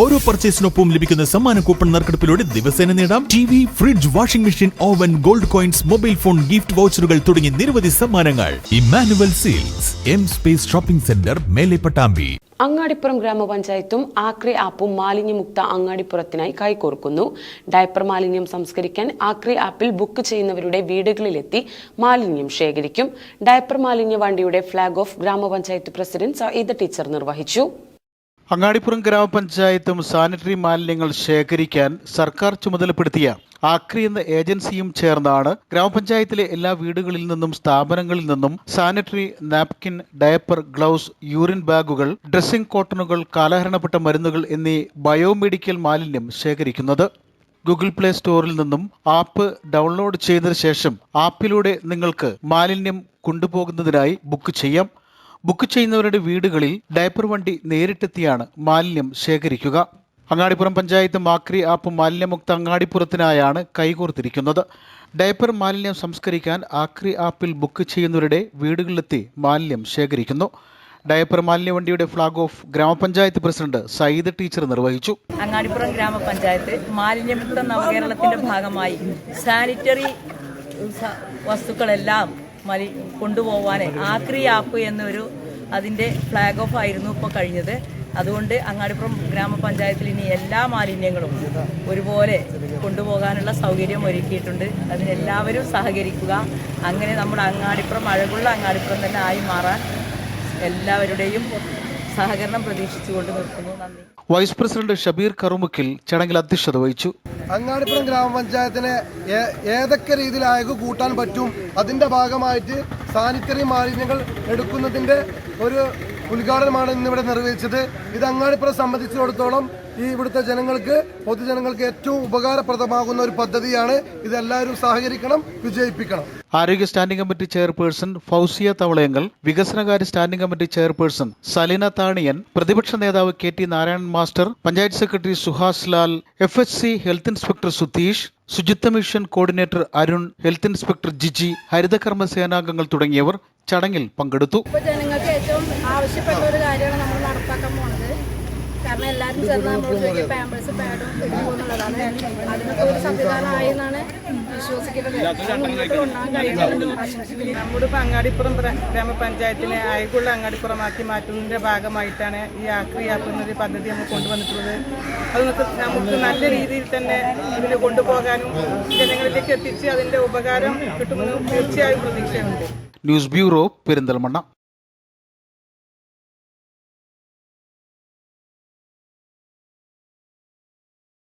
ഓരോ പർച്ചേസിനൊപ്പം ലഭിക്കുന്ന സമ്മാന കൂപ്പൺ നറുക്കെടുപ്പിലൂടെ ദിവസേന നേടാം. T V fridge washing machine oven gold coins mobile phone gift വൗച്ചറുകൾ തുടങ്ങി നിരവധി സമ്മാനങ്ങൾ. Emmanuel sales M space shopping centre മേലെ പട്ടാമ്പി അങ്ങാടിപ്പുറം ഗ്രാമപഞ്ചായത്തും ആക്രി ആപ്പും മാലിന്യമുക്ത അങ്ങാടിപ്പുറത്തിനായി കൈകോർക്കുന്നു. ഡയപ്പർ മാലിന്യം സംസ്കരിക്കാൻ ആക്രി ആപ്പിൽ ബുക്ക് ചെയ്യുന്നവരുടെ വീടുകളിലെത്തി മാലിന്യം ശേഖരിക്കും. ഡയപ്പർ മാലിന്യ വണ്ടിയുടെ ഫ്ളാഗ് ഓഫ് ഗ്രാമപഞ്ചായത്ത് പ്രസിഡന്റ് സയ്യിദ ടീച്ചർ നിർവഹിച്ചു. അങ്ങാടിപ്പുറം ഗ്രാമപഞ്ചായത്തും സാനിറ്ററി മാലിന്യങ്ങൾ ശേഖരിക്കാൻ സർക്കാർ ചുമതലപ്പെടുത്തിയ ആക്രി എന്ന ഏജൻസിയും ചേർന്നാണ് ഗ്രാമപഞ്ചായത്തിലെ എല്ലാ വീടുകളിൽ നിന്നും സ്ഥാപനങ്ങളിൽ നിന്നും sanitary napkin diaper gloves urine ബാഗുകൾ ഡ്രസ്സിംഗ് കോട്ടണുകൾ കാലഹരണപ്പെട്ട മരുന്നുകൾ എന്നീ ബയോമെഡിക്കൽ മാലിന്യം ശേഖരിക്കുന്നത്. ഗൂഗിൾ പ്ലേ സ്റ്റോറിൽ നിന്നും ആപ്പ് ഡൗൺലോഡ് ചെയ്തതിനു ശേഷം ആപ്പിലൂടെ നിങ്ങൾക്ക് മാലിന്യം കൊണ്ടുപോകുന്നതിനായി ബുക്ക് ചെയ്യാം. ബുക്ക് ചെയ്യുന്നവരുടെ വീടുകളിൽ ഡയപ്പർ വണ്ടി നേരിട്ടെത്തിയാണ് മാലിന്യം ശേഖരിക്കുക. അങ്ങാടിപ്പുറം പഞ്ചായത്ത് മാക്രി ആപ്പ് മാലിന്യമുക്ത അങ്ങാടിപ്പുറത്തിനായാണ് കൈകോർത്തിരിക്കുന്നത്. ഡയപ്പർ മാലിന്യം സംസ്കരിക്കാൻ ആക്രി ആപ്പിൽ ബുക്ക് ചെയ്യുന്നവരുടെ വീടുകളിലെത്തി മാലിന്യം ശേഖരിക്കുന്നു. ഡയപ്പർ മാലിന്യ വണ്ടിയുടെ ഫ്ളാഗ് ഓഫ് ഗ്രാമപഞ്ചായത്ത് പ്രസിഡന്റ് സയ്യിദ് ടീച്ചർ നിർവഹിച്ചു. അങ്ങാടിപ്പുറം ഗ്രാമപഞ്ചായത്ത് മാലിന്യമുക്ത നവകേരളത്തിന്റെ ഭാഗമായി സാനിറ്ററി വസ്തുക്കളെല്ലാം കൊണ്ടുപോകാൻ ആക്രി ആപ്പ് എന്നൊരു അതിന്റെ ഫ്ലാഗ് ഓഫ് ആയിരുന്നു ഇപ്പോൾ കഴിഞ്ഞത്. അതുകൊണ്ട് അങ്ങാടിപ്പുറം ഗ്രാമപഞ്ചായത്തിൽ ഇനി എല്ലാ മാലിന്യങ്ങളും ഒരുപോലെ കൊണ്ടുപോകാനുള്ള സൗകര്യം ഒരുക്കിയിട്ടുണ്ട്. അതിനെല്ലാവരും സഹകരിക്കുക. അങ്ങനെ നമ്മുടെ അങ്ങാടിപ്പുറം അഴകുള്ള അങ്ങാടിപ്പുറം തന്നെ ആയി മാറാൻ എല്ലാവരുടെയും സഹകരണം പ്രതീക്ഷിച്ചുകൊണ്ട് നിർത്തുന്നു. നന്ദി. വൈസ് പ്രസിഡന്റ് ഷബീർ കറുമുക്കിൽ ചടങ്ങിൽ അധ്യക്ഷത വഹിച്ചു. അങ്ങാടിപ്പുറം ഗ്രാമപഞ്ചായത്തിനെ ഏതൊക്കെ രീതിയിൽ അയക്ക് കൂട്ടാൻ പറ്റും. അതിന്റെ ഭാഗമായിട്ട് സാനിറ്ററി മാലിന്യങ്ങൾ എടുക്കുന്നതിന്റെ ഒരു ഉദ്ഘാടനമാണ് ഇന്നിവിടെ നിർവഹിച്ചത്. ഇത് അങ്ങാടിപ്പുറം സംബന്ധിച്ചിടത്തോളം ഈ ഇവിടുത്തെ ജനങ്ങൾക്ക് പൊതുജനങ്ങൾക്ക് ഏറ്റവും ഉപകാരപ്രദമാകുന്ന ഒരു പദ്ധതിയാണ്. ഇതെല്ലാവരും സഹകരിക്കണം വിജയിപ്പിക്കണം. ആരോഗ്യ സ്റ്റാൻഡിംഗ് കമ്മിറ്റി ചെയർപേഴ്സൺ ഫൗസിയ തവളയങ്ങൾ വികസനകാര്യ standing committee chairperson Salina Thaniyan പ്രതിപക്ഷ നേതാവ് K T Narayanan master panchayat secretary Suhas Lal F H C health inspector Sudheesh ശുചിത്വ mission coordinator Arun health inspector Jiji ഹരിതകർമ്മ സേനാംഗങ്ങൾ തുടങ്ങിയവർ ചടങ്ങിൽ പങ്കെടുത്തു. ജനങ്ങൾക്ക് ഏറ്റവും ആവശ്യപ്പെട്ട ഒരു കാര്യമാണ് നമ്മൾ നടപ്പാക്കാൻ പോണത്. എല്ലാവരും ചേർന്ന് നമ്മളോട് പാമ്പേഴ്സ് പാഡും എന്നുള്ളതാണ് അതിനൊക്കെ ഒരു സംവിധാനമായി എന്നാണ് വിശ്വസിക്കുന്നത് നമ്മുടെ ഇപ്പം അങ്ങാടിപ്പുറം ഗ്രാമപഞ്ചായത്തിനെ അയകുള്ള അങ്ങാടിപ്പുറമാക്കി മാറ്റുന്നതിന്റെ ഭാഗമായിട്ടാണ് ഈ ആക്രിയാക്കുന്ന ഒരു പദ്ധതി നമ്മൾ കൊണ്ടുവന്നിട്ടുള്ളത്. അത് നമുക്ക് നമുക്ക് നല്ല രീതിയിൽ തന്നെ ഇതിന് കൊണ്ടുപോകാനും ജനങ്ങളിലേക്ക് എത്തിച്ച് അതിന്റെ ഉപകാരം കിട്ടുമെന്ന് തീർച്ചയായും പ്രതീക്ഷയുണ്ട്. News bureau Perinthalmanna.